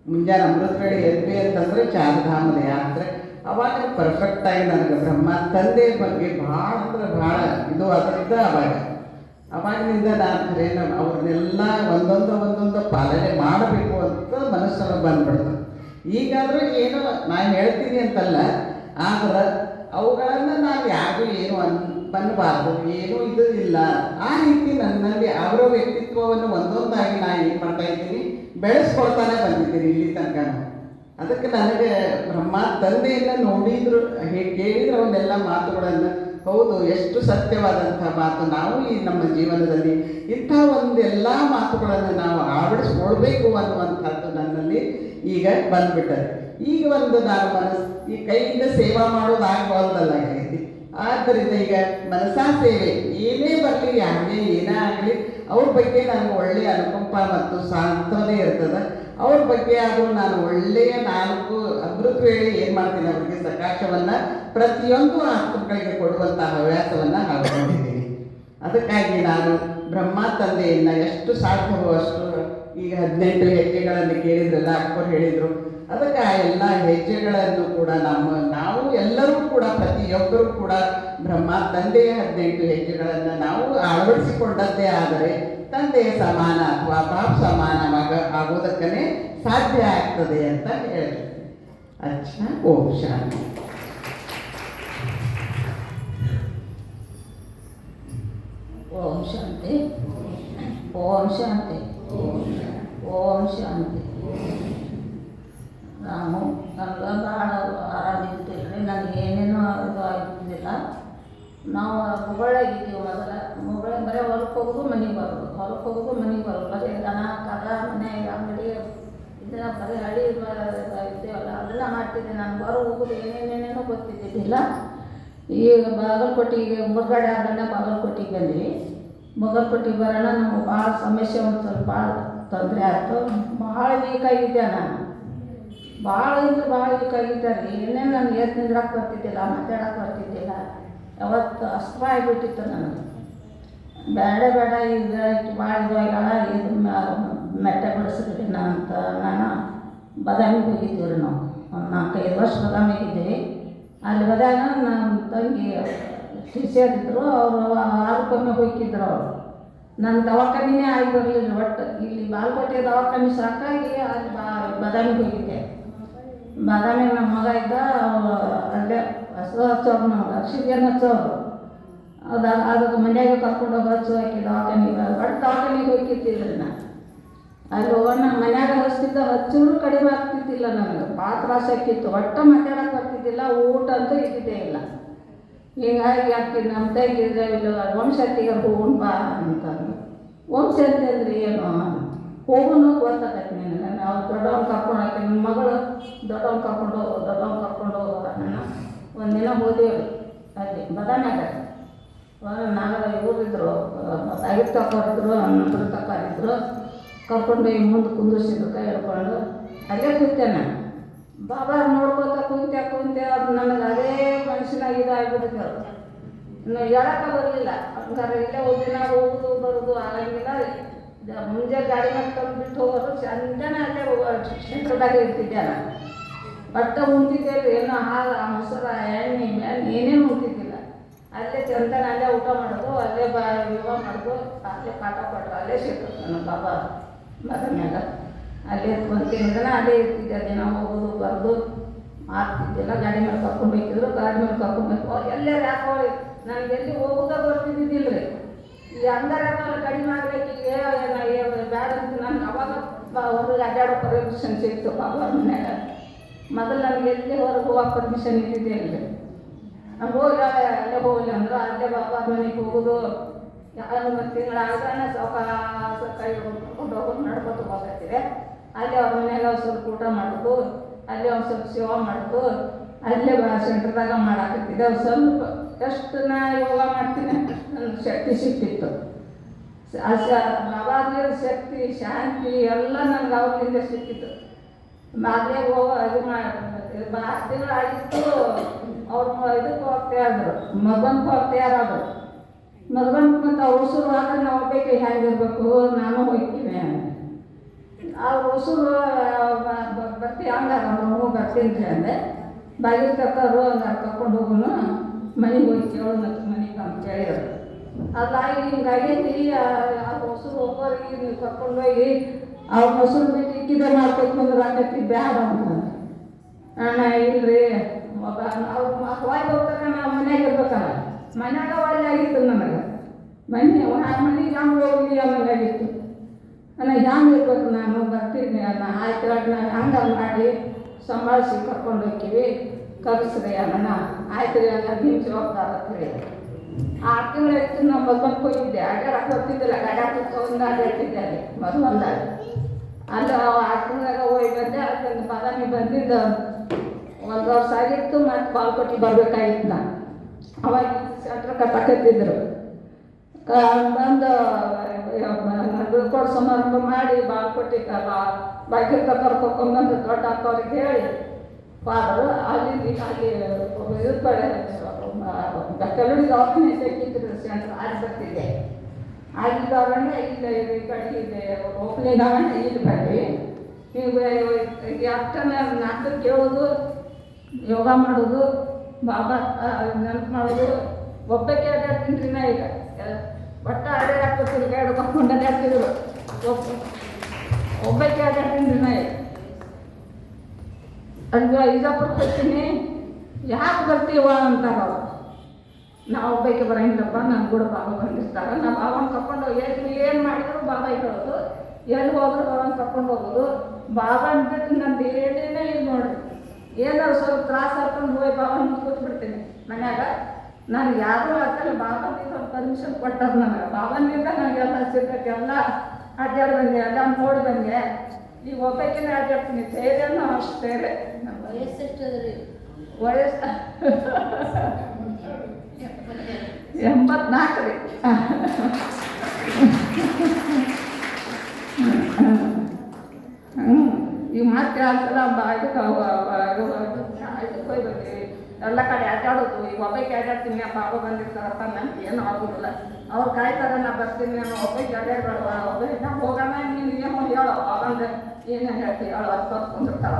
ಮುಂಜಾನೆ ಅಮೃತ ವೇಳೆ ಎದ್ವಿ ಅಂತಂದ್ರೆ ಚಾರಧಾಮದ ಯಾತ್ರೆ. ಅವಾಗ ಪರ್ಫೆಕ್ಟಾಗಿ ನನಗೆ ಬ್ರಹ್ಮ ತಂದೆ ಬಗ್ಗೆ ಭಾಳ ಅಂದ್ರೆ ಭಾಳ ಇದು ಅದರಿಂದ ಅವಾಗ ಅವಾಗಿನಿಂದ ನಾನು ಏನು ಅವ್ರನ್ನೆಲ್ಲ ಒಂದೊಂದು ಒಂದೊಂದು ಪಾಲನೆ ಮಾಡಬೇಕು ಅಂತ ಮನಸ್ಸಲ್ಲಿ ಬಂದ್ಬಿಡ್ತು. ಈಗಾದರೂ ಏನೋ ನಾನು ಹೇಳ್ತೀನಿ ಅಂತಲ್ಲ ಆದ್ರೆ ಅವುಗಳನ್ನು ನಾವು ಯಾರಿಗೂ ಏನು ಅನ್ ಬನ್ನಬಾರ್ದು ಏನೂ ಇದು ಇಲ್ಲ. ಆ ರೀತಿ ನನ್ನಲ್ಲಿ ಅವರ ವ್ಯಕ್ತಿತ್ವವನ್ನು ಒಂದೊಂದಾಗಿ ನಾನು ಏನು ಮಾಡ್ತಾ ಇದ್ದೀನಿ, ಬೆಳೆಸ್ಕೊಳ್ತಾನೆ ಬಂದಿದ್ದೀನಿ ಇಲ್ಲಿ ತನಕ ಅದಕ್ಕೆ ನನಗೆ ಬ್ರಹ್ಮ ತಂದೆಯನ್ನು ನೋಡಿದ್ರು ಕೇಳಿದ್ರು ಅವನ್ನೆಲ್ಲ ಮಾತುಗಳನ್ನು, ಹೌದು, ಎಷ್ಟು ಸತ್ಯವಾದಂಥ ಮಾತು ನಾವು ಈ ನಮ್ಮ ಜೀವನದಲ್ಲಿ ಇಂಥ ಒಂದೆಲ್ಲ ಮಾತುಗಳನ್ನು ನಾವು ಆವಡಿಸ್ಕೊಳ್ಬೇಕು ಅನ್ನುವಂಥದ್ದು ನನ್ನಲ್ಲಿ ಈಗ ಬಂದ್ಬಿಟ್ಟದೆ. ಈಗ ಒಂದು ನಾನು ಮನಸ್ಸು ಈ ಕೈಯಿಂದ ಸೇವಾ ಮಾಡೋದು ಆಗಬಾರ್ದಲ್ಲ ಆಗೈತಿ ಆದ್ದರಿಂದ ಈಗ ಮನಸಾ ಸೇವೆ, ಏನೇ ಬರಲಿ ಯಾರೇ ಏನೇ ಆಗಲಿ, ಅವ್ರ ಬಗ್ಗೆ ನಾನು ಒಳ್ಳೆಯ ಅನುಕಂಪ ಮತ್ತು ಸಾಂತ್ವನೆ ಇರ್ತದೆ. ಅವ್ರ ಬಗ್ಗೆ ಆದರೂ ನಾನು ಒಳ್ಳೆಯ ನಾಲ್ಕು ಅಮೃತ ವೇಳೆ ಏನು ಮಾಡ್ತೀನಿ, ಅವ್ರಿಗೆ ಸಕಾಶವನ್ನು, ಪ್ರತಿಯೊಂದು ಆತ್ಮಗಳಿಗೆ ಕೊಡುವಂಥ ಹವ್ಯಾಸವನ್ನು ಹಾಕೊಂಡಿದ್ದೀನಿ ಅದಕ್ಕಾಗಿ ನಾನು ಬ್ರಹ್ಮ ತಂದೆಯನ್ನು ಎಷ್ಟು ಸಾಧ್ಯವೋ ಅಷ್ಟು ಈಗ ಹದಿನೆಂಟು ಹೆಜ್ಜೆಗಳನ್ನು ಕೇಳಿದ್ರಲ್ಲ, ಅಕ್ಕೋರು ಹೇಳಿದರು ಅದಕ್ಕೆ ಆ ಎಲ್ಲ ಹೆಜ್ಜೆಗಳನ್ನು ಕೂಡ ನಮ್ಮ, ನಾವು ಎಲ್ಲರೂ ಕೂಡ ಪ್ರತಿಯೊಬ್ಬರೂ ಕೂಡ ಬ್ರಹ್ಮ ತಂದೆಯ ಹದಿನೆಂಟು ಹೆಜ್ಜೆಗಳನ್ನು ನಾವು ಅಳವಡಿಸಿಕೊಂಡದ್ದೇ ಆದರೆ ತಂದೆಯ ಸಮಾನ ಅಥವಾ ತಾಪು ಸಮಾನ ಮಗ ಆಗೋದಕ್ಕೇ ಸಾಧ್ಯ ಆಗ್ತದೆ ಅಂತ ಹೇಳಿದ್ರು ಅಚ್ಚ ಓಂ ಶಾಂತಿ ಓಂ ಶಾಂತಿ ಓಂ ಶಾಂತಿ ಓಂ ಶಾಂತಿ ನಾನು ನನಗೆ ಭಾಳ ಆರಾಮಿದ್ದಿಲ್ಲ ನನಗೆ ಏನೇನೋ ಇದು ಆಗ್ತಿದ್ದಿಲ್ಲ ನಾವು ಮುಗಳಾಗಿದ್ದೀವಿ ಮೊದಲ, ಮುಗಳ ಬರೀ ಹೊಲಕ್ಕೆ ಹೋಗೋದು, ಮನೆಗೆ ಬರೋದು. ಹೊಲಕ್ಕೆ ಹೋಗೋದು, ಮನೆಗೆ ಬರೋದು. ಬರೀ ದನ, ಕದ, ಮನೆ, ಅಂಗಡಿ ಇದನ್ನ ಬರೀ ಹಳ್ಳಿ ಇದ್ದೇವಲ್ಲ, ಅದೆಲ್ಲ ಮಾಡ್ತಿದ್ದೆ ನಾನು. ಬರೋ ಹೋಗೋದು ಏನೇನೇನೇನೋ ಗೊತ್ತಿದ್ದಿದ್ದಿಲ್ಲ. ಈಗ ಬಾಗಲಕೋಟೆಗೆ ಮುರುಗಡೆ ಆದಣ್ಣ ಬಾಗಲಕೋಟೆಗೆ ಬಂದ್ವಿ. ಬಾಗಲಕೋಟೆಗೆ ಬರೋಣ, ನಮ್ಗೆ ಭಾಳ ಸಮಸ್ಯೆ ಒಂದು ಸ್ವಲ್ಪ ಭಾಳ ತೊಂದರೆ ಆಯಿತು. ಭಾಳ ವೀಕ್ ಆಗಿದ್ದೆ ನಾನು. ಭಾಳ ಅಂದ್ರೆ ಭಾಳ ವೀಕ್ ಏನೇ ನನಗೆ ಎದ್ದು ನಿಂದ್ರಕ್ಕೆ ಬರ್ತಿದ್ದಿಲ್ಲ ಮಾತಾಡಕ್ಕೆ ಬರ್ತಿದ್ದಿಲ್ಲ. ಯಾವತ್ತು ಅಸ್ತ್ರ ಆಗಿಬಿಟ್ಟಿತ್ತು ನನಗೆ. ಬೇಡ ಬೇಡ, ಇದು ಭಾಳ ಇದಾಗಲ್ಲ ಇದು ಮೆಟ್ಟ ಬಿಡಿಸಿದ್ರಿ ಅಂತ ನಾನು ಬದಾಮಿಗೆ ಹೋಗಿದ್ದೀವಿ ರೀ ನಾವು. ಒಂದು ನಾಲ್ಕೈದು ವರ್ಷ ಬದಾಮಿಗೆ ಇದ್ದೀವಿ. ಅಲ್ಲಿ ಬದಾಗ ನಮ್ಮ ತಂಗಿ ಶಿಷ್ಯರಿದ್ದರು ಅವರು ಆರುಕೊಮ್ಮೆ ಹೋಗಿದ್ರು ಅವರು. ನನ್ನ ದವಾಖಾನಿನೇ ಆಗಿ ಬರಲಿಲ್ಲ ಒಟ್ಟು ಇಲ್ಲಿ ಬಾಲ್ಕೋಟೆ ದವಾಖಾನೆ ಸಾಕಾಗಿ ಅಲ್ಲಿ ಬಾ, ಬದಾಮಿಗೆ ಹೋಗಿದ್ದೆ. ಬಾದಾಮಿ ನಮ್ಮ ಮಗ ಇದ್ದ ಅಲ್ಲೇ ಹಸು ಹಚ್ಚೋರು ನಮ್ಗೆ ಆಕ್ಸಿಜನ್ ಹಚ್ಚೋರು ಅದು, ಅದಕ್ಕೆ ಮನ್ಯಾಗ ಕರ್ಕೊಂಡು ಹೋಗಿ ಹಚ್ಚು ಹಾಕಿ ದವಾಖಾನಿಗೆ ಬಟ್ ದವಾಖಾನಿಗೆ ಹೋಗಿತ್ತಿಲ್ಲ ನಾ ಅಲ್ಲಿ ಹೋಗೋಣ, ಮನ್ಯಾಗ ಹಚ್ತಿದ್ದ ಹಚ್ಚಿದ್ರು ಕಡಿಮೆ ಆಗ್ತಿದ್ದಿಲ್ಲ ನನಗೆ ಭಾಳ ತ್ರಾಸ ಆಕಿತ್ತು ಒಟ್ಟು ಮಾತಾಡಕ್ಕೆ ಬರ್ತಿದ್ದಿಲ್ಲ, ಊಟ ಅಂತೂ ಇದ್ದಿದ್ದೇ ಇಲ್ಲ. ಹೀಗಾಗಿ ಆಕಿ ನಮ್ಮ ತಂಗಿ ಇಲ್ಲ ವಂಶತಿಗೆ ಹೋಗೋಣ ಬಾ ಅಂತಂದು. ವಂಶತಿ ಅಂದ್ರೆ ಏನು? ಹೋಗೋನು ಗೊತ್ತಾಗತ್ತೆ ನಿನಗೆ. ನಾವು ದೊಡ್ಡವನ್ ಕರ್ಕೊಂಡು ಹಾಕಿ ನಿಮ್ಮ ಮಗಳು ದೊಡ್ಡವ್ನ ಕರ್ಕೊಂಡು ಹೋಗೋ ದೊಡ್ಡವ್ನ ಕರ್ಕೊಂಡು ಹೋಗೋ ನಾನು ಒಂದಿನ ಹೋದೇವು ಅಲ್ಲಿ ಬದಾಮ್ಯಾಗ ನಾಗರ ಇವರಿದ್ರು ಐದು ತಕ್ಕೋರಿದ್ರು ಹನ್ನೊಂದು ತಕ್ಕೋರಿದ್ರು ಕರ್ಕೊಂಡು ಮುಂದೆ ಕುಂದಿಸಿದ್ರು ಕೈ ಹಿಡ್ಕೊಂಡು. ಅಲ್ಲೇ ಕೂತೆ ನಾನು. ಬಾಬಾ ನೋಡ್ಕೋತ ಕುಂತೆ ಕುಂತೆ ಅದು ನನಗೆ ಅದೇ ಮನುಷ್ಯನಾಗ ಅದು ಇನ್ನು ಹೇಳಕ್ಕೆ ಬರಲಿಲ್ಲ ಹಂಗಾರೆ ಇಲ್ಲೇ ಒಂದಿನ ಹೋಗುದು, ಬರೋದು, ಆಗಂಗಿಲ್ಲ. ಮುಂಜಾನೆ ಗಾಡಿ ತಂದು ಬಿಟ್ಟು ಹೋಗೋರು ಚಂದನ ಅಲ್ಲೇ ಸೆಂಟ್ರದಾಗ ಇರ್ತಿದ್ದೆ ನಾನು ಬಟ್ಟ ಏನು ಹಾಲು, ಮೊಸರು, ಎಣ್ಣೆ, ಮ್ಯಾಲೆ ಏನೇನು ಉಂಟಿದ್ದಿಲ್ಲ ಅಲ್ಲೇ ಚಂದನ ಅಲ್ಲೇ ಊಟ ಮಾಡೋದು, ಅಲ್ಲೇ ಬಾ ವಿವಾಹ ಮಾಡೋದು, ಅಲ್ಲೇ ಪಾಠ ಕೊಟ್ಟರು ಅಲ್ಲೇ ಸೇರ್ಕೊಂಡು ನನ್ನ ಬಾಬಾ ಮಗನ್ಯಾಗ ಅಲ್ಲೇ ತಿಂಗಳ ಅಲ್ಲೇ ಇರ್ತಿದ್ದೆ ದಿನ ಹೋಗೋದು, ಬರೋದು, ಮಾಡ್ತಿದ್ದಿಲ್ಲ, ಗಾಡಿ ಮೇಲೆ ಕರ್ಕೊಂಡು ಬೇಕಿದ್ರು ಗಾಡಿ ಮೇಲೆ ಕರ್ಕೊಂಡು ಹೋಗಿ ಎಲ್ಲೇ ಯಾಕೋ ನನಗೆ ಎಲ್ಲಿ ಹೋಗೋದ ಬರ್ತಿದ್ದಿಲ್ಲ ರೀ ಈ ಕಡಿಮೆ ಆಗ್ಬೇಕು ಬೇಡ ಅಂತ ನನ್ಗೆ ಅವಾಗ ಹೊರಗೆ ಅಡ್ಡಾಡೋ ಪರ್ಮಿಷನ್ ಸಿಕ್ತು ಬಾಬಾ ಮನ್ಯಾಗ. ಮೊದಲು ನನಗೆ ಎಲ್ಲಿ ಹೊರಗೆ ಹೋಗೋ ಪರ್ಮಿಷನ್ ಇದ್ದಿದ್ದೇ ಇಲ್ಲ ನಾನು ಹೋಗಿ ಅಲ್ಲೇ ಹೋಗಲಿ ಅಂದ್ರೆ. ಅಲ್ಲೇ ಬಾಬಾ ಮನೆಗೆ ಹೋಗೋದು. ಯಾರು ಒಂದು ತಿಂಗಳು ಆಗತಾನೆ ಸಾವಕಾಶ ಕೈ ಹಿಡ್ಕೊಂಡು ಹೋಗೋದು ನಡ್ಕೊತ ಹೋಗತ್ತಿದೆ ಅಲ್ಲೇ ಅವ್ರ ಮನೆಯಾಗ ಒಂದು ಸ್ವಲ್ಪ ಊಟ ಮಾಡೋದು ಅಲ್ಲಿ ಒಂದು ಸ್ವಲ್ಪ ಸೇವಾ ಮಾಡೋದು ಅಲ್ಲೇ ಸೆಂಟ್ರದಾಗ ಮಾಡಾಕತ್ತಿದ್ದೆ. ಸ್ವಲ್ಪ ಎಷ್ಟು ನಾ ಯೋಗ ಮಾಡ್ತೀನಿ ನನಗೆ ಶಕ್ತಿ ಸಿಕ್ತಿತ್ತು ಅವಾಗಲೇ ಶಕ್ತಿ, ಶಾಂತಿ ಎಲ್ಲ ನನಗೆ ಅವ್ರಿಂದ ಸಿಕ್ಕಿತ್ತು. ಮಾದ್ಲೆ ಹೋಗ ಇದು ಮಾಡಿ ತಿಂಗಳು ಆಗಿತ್ತು, ಅವ್ರ ಇದಕ್ಕೆ ಹೋಗ್ತಾ ಇದ್ರು ಮಗನ್ಗೆ ಹೋಗ್ತಾ ಇರೋದು. ಮಗನ್ ಮತ್ತು ಅವ್ರ ಉಸಿರು ಆದ್ರೆ ನಾವು ಬೇಕು ಹೇಗಿರ್ಬೇಕು ನಾನು ಹೋಗ್ತೀನಿ ಆ ಉಸಿರು ಬರ್ತೀವಿ ಹಂಗಾರ ನಾವು ಬರ್ತೀನಿ ಅಂದೆ ಬಾಗಿಲು ರೋ ಹಂಗಾರೆ ಕರ್ಕೊಂಡು ಹೋಗೋನು. ಮನೆಗೆ ಹೋಗಿ ಮನೆ ಮತ್ತು ಮನೆಗೆ ಅಂತ ಕೇಳಿದ್ರು. ಅದಾಗಿ ಹಿಂಗಾಗೈತಿ ಆ ಮೊಸರು ಹೋಗೋರಿಗೆ ನೀವು ಕರ್ಕೊಂಡು ಹೋಗಿ ಅವ್ರ ಮೊಸರು ಬಿಟ್ಟು ಇಕ್ಕಿದ ಮಾಡ್ಕೊತ ಆಕೈತಿ ಬ್ಯಾಡ ಅಂತ ಅಣ್ಣ ಇಲ್ರಿ ಅವ್ರು ಹೋಗ್ತಾಗ ನಾವು ಮನ್ಯಾಗ ಇರ್ಬೇಕಲ್ಲ. ಮನ್ಯಾಗ ಒಳ್ಳೆ ಆಗಿತ್ತು ನನಗೆ ಮನೆ ಮನೆಗೆ ಹಂಗೆ ಹೋಗಿ ಅನ್ನಂಗಾಗಿತ್ತು ಅಣ್ಣ ಹೆಂಗೆ ಇರ್ಬೇಕು ನಾನು ಬರ್ತೀನಿ ಅಣ್ಣ ಆಯ್ತು ನಾನು ಹಂಗೆ ಮಾಡಿ ಸಂಭಾಳಿಸಿ ಕರ್ಕೊಂಡು ಹೋಗ್ತೀವಿ. ಕಲಿಸ್ರಿ ಅಣ್ಣ ಆಯ್ತು ರೀ ಅಣ್ಣ ನಿಮ್ಮ ಜವಾಬ್ದಾರ ಅಂತ ಹೇಳಿ. ಆರು ತಿಂಗಳು ಇತ್ತು ನಮ್ಮ ಮಗನಿಗೆ ಹೋಗಿದ್ದೆ ಅಡ್ಡಾಡಕ್ಕೆ ಹೋಗ್ತಿದ್ದಿಲ್ಲ ಗಾಡಿ ಕುತ್ಕೊಂಡು ಅಡ್ಡಾಡ್ತಿದ್ದೆ ಅಲ್ಲಿ ಮದುವಂದಾಗ ಅಲ್ಲಿ ಆರು ತಿಂಗಳಾಗ ಹೋಗಿ ಬಂದೆ. ಅಲ್ಲಿ ಬಾದಾಮಿ ಬಂದಿದ್ದು ಒಂದು ವರ್ಷ ಆಗಿತ್ತು. ಮತ್ತು ಕೊಟ್ಟು ಬರ್ಬೇಕಾಗಿತ್ತು ನಾನು ಅವಾಗ ಸೆಂಟ್ರ್ ಕಟ್ಟಕತ್ತಿದ್ರು ಬಂದು ಬೀಳ್ಕೊಡು ಸಮಾರಂಭ ಮಾಡಿ ಬಾಲ್ ಕೊಟ್ಟಿದ್ದ ಬಾ ಬಾಕಿ ಕರ್ಕೊಂಡ್ಬಂದು ದೊಡ್ಡ ಅಕ್ಕವ್ರಿಗೆ ಹೇಳಿ. ಫಾದರು ಅಲ್ಲಿ ಅಲ್ಲಿ ಇದು ಕೆಲವರಿಗೆ ದವಾಖಾನೆ ಸಿಕ್ಕಿದ್ರು ಸೆಂಟ್ರ್ ಅಲ್ಲಿ ಬರ್ತಿದ್ದೆ ಅಲ್ಲಿ ದವಾಖಾನೆ ಇಲ್ಲ, ಈ ಕಡೆ ಇದೆ. ದವಾಖಾನೆ ಇಲ್ಲಿ ಬರ್ರಿ ಅಷ್ಟನ್ನ ನಾಲ್ಕು ಕೇಳೋದು, ಯೋಗ ಮಾಡೋದು, ಬಾಬಾ ನೆನಪು ಮಾಡೋದು. ಒಬ್ಬಕ್ಕೆ ಅಡ್ಡಾಡ್ತೀನಿ ನಾ ಈಗ. ಒಟ್ಟು ಅಡ್ಡಾಡ್ಬೇಕು ಎರಡು ಕರ್ಕೊಂಡು ಅಡ್ಡಾಡ್ತಿದ್ರು ಒಬ್ಬ ಒಬ್ಬಕ್ಕೆ ಅಡ್ಡಾಡ್ತೀನಿ ನಾ ಈಗ. ಅಲ್ಲಿ ಇಜಾಪುರಕ್ಕೆ ಹೋಗ್ತೀನಿ ಯಾಕೆ ಬರ್ತೀವ ಅಂತಾರ ನಾವು ಒಬ್ಬಕ್ಕೆ ಬರಂಗಿಲ್ಲಪ್ಪ ನನ್ನ ಕೂಡ ಬಾಬಾ ಬಂದಿರ್ತಾರೆ. ನಾ ಬಾಬಾನ ಕರ್ಕೊಂಡು ಎಲ್ಲಿ ಏನು ಮಾಡಿದ್ರು ಬಾಬಾ ಹೇಳೋದು. ಎಲ್ಲಿ ಹೋದ್ರು ಬಾಬಾನ ಕರ್ಕೊಂಡು ಹೋಗೋದು. ಬಾಬಾ ಅಂದ್ಬಿಟ್ಟು ನಂದು ಏನೇನೇ ಇಲ್ಲ ನೋಡ್ರಿ ಏನಾದ್ರು ಸ್ವಲ್ಪ ತ್ರಾಸ ಹಾಕೊಂಡು ಹೋಗಿ ಬಾಬಾನ ಕೂತ್ಬಿಡ್ತೀನಿ. ಮನ್ಯಾಗ ನಾನು ಯಾರೂ ಹಾಕಲ್ಲ ಬಾಬಾನಿಂದ ಪರ್ಮಿಷನ್ ಕೊಟ್ಟಾರ ನನಗೆ. ಬಾಬಾನಿಂದ ನನಗೆಲ್ಲ ಸಿಗ್ತೈತೆ ಎಲ್ಲ ಅಡ್ಡಾಡಿ ಬಂದೆ, ಎಲ್ಲ ನೋಡಿ ಬಂದೆ. ಈಗ ಒಬ್ಬಕ್ಕಿನ ಅಡ್ಡಾಡ್ತೀನಿ ಧೈರ್ಯನೂ ಅಷ್ಟು. ನಮ್ಮ ವಯಸ್ಸೆಷ್ಟದ್ರಿ ವಯಸ್ಸು. ಎಂಬತ್ನಾಲ್ಕು ರೀ ಹ್ಞೂ ಈಗ ಮತ್ತೆ ಆಗ್ತಲ್ಲ ಬಾ ಇದಕ್ಕೆ ಇದಕ್ಕೆ ಹೋಗಿ ಎಲ್ಲ ಕಡೆ ಆಟಾಡೋದು ಈಗ ಒಬ್ಬಕ್ಕೆ ಆಟಾಡ್ತೀನಿ ಆ ಪಾಪ ಬಂದಿರ್ತಾರಪ್ಪ, ನಂಗೆ ಏನು ಆಗೋದಿಲ್ಲ. ಅವ್ರು ಕಾಯ್ತಾರೆ, ನಾ ಬರ್ತೀನಿ ನಾನು ಒಬ್ಬಕ್ಕೆ ಅಡ್ಡಾಡ್ಬೇಡ ಒಬ್ಬಕ್ಕೆ ನಾ ಹೋಗೋಣ, ನೀನು ಏನು ಹೇಳೋ? ಅವಂದ್ರೆ ಏನೇನು ಹೇಳ್ತೀವಿ ಹೇಳೋ ಅಂತ ಕುಂದಿರ್ತಾರ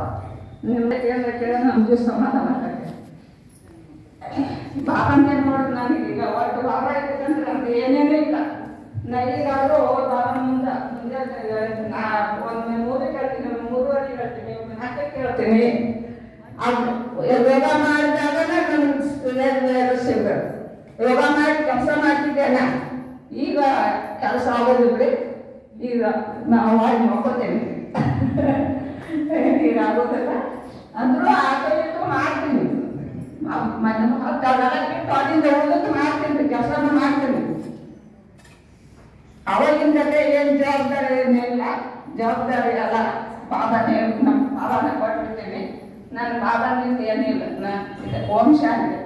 ನಿಮ್ಗೆ ಕೇಳಿದ್ರೆ ಕೇಳಿ ನಮಗೆ ಸಮಾಧಾನ ಆಗತ್ತೆ ಬಾಬಂದೇನು ನೋಡಿ ನನಗೆ ಈಗ? ಒಟ್ಟು ಬಾಬಾ ಇರ್ತಕ್ಕಂದ್ರೆ ಅಂತ ಏನೇನೇ ಇಲ್ಲ. ನಾ ಈಗಾದರೂ ಬಾಬಾ ಮುಂದೆ ನಾ ಒಂದು ಮೂರು ಕೇಳ್ತೀನಿ ಮೂರುವರೆ ಕೇಳ್ತೀನಿ ನಾಲ್ಕು ಕೇಳ್ತೀನಿ. ಅದು ಯೋಗ ಮಾಡಿದಾಗ ನನಗೆ ಸಿಗಬೇಕು ಯೋಗ ಮಾಡಿ ಕೆಲಸ ಮಾಡ್ತಿದ್ದೇನೆ ಈಗ ಕೆಲಸ ಆಗೋದು ಬಿಡಿ. ಈಗ ನಾವು ಮಾಡಿ ನೋಡ್ಕೋತೇನೆ ಈಗ [LAUGHS] ಆಗೋದಿಲ್ಲ ಅಂದರೂ ಆ ಕೈಲಿಟ್ಟು ಮಾಡ್ತೀನಿ. ಮನೆ ಹತ್ತಾವೆಲ್ಲ ಬಿಟ್ಟು ಅಲ್ಲಿಂದ ಉಳಿದದ್ದು ಮಾಡ್ತೀನಿ, ಕೆಲಸನೂ ಮಾಡ್ತೀನಿ. ಅವಾಗಿಂದ ಏನು ಜವಾಬ್ದಾರಿ ಏನಿಲ್ಲ ಜವಾಬ್ದಾರಿ ಅಲ್ಲ. ಬಾಬಾನೇ ನಮ್ಮ ಬಾಬಾನ ಕೊಟ್ಟಿರ್ತೀನಿ ನನ್ನ ಬಾಬಾನಿಂದ ಏನಿಲ್ಲ, ನಾ ಓಂ ಶಾಂತಿ.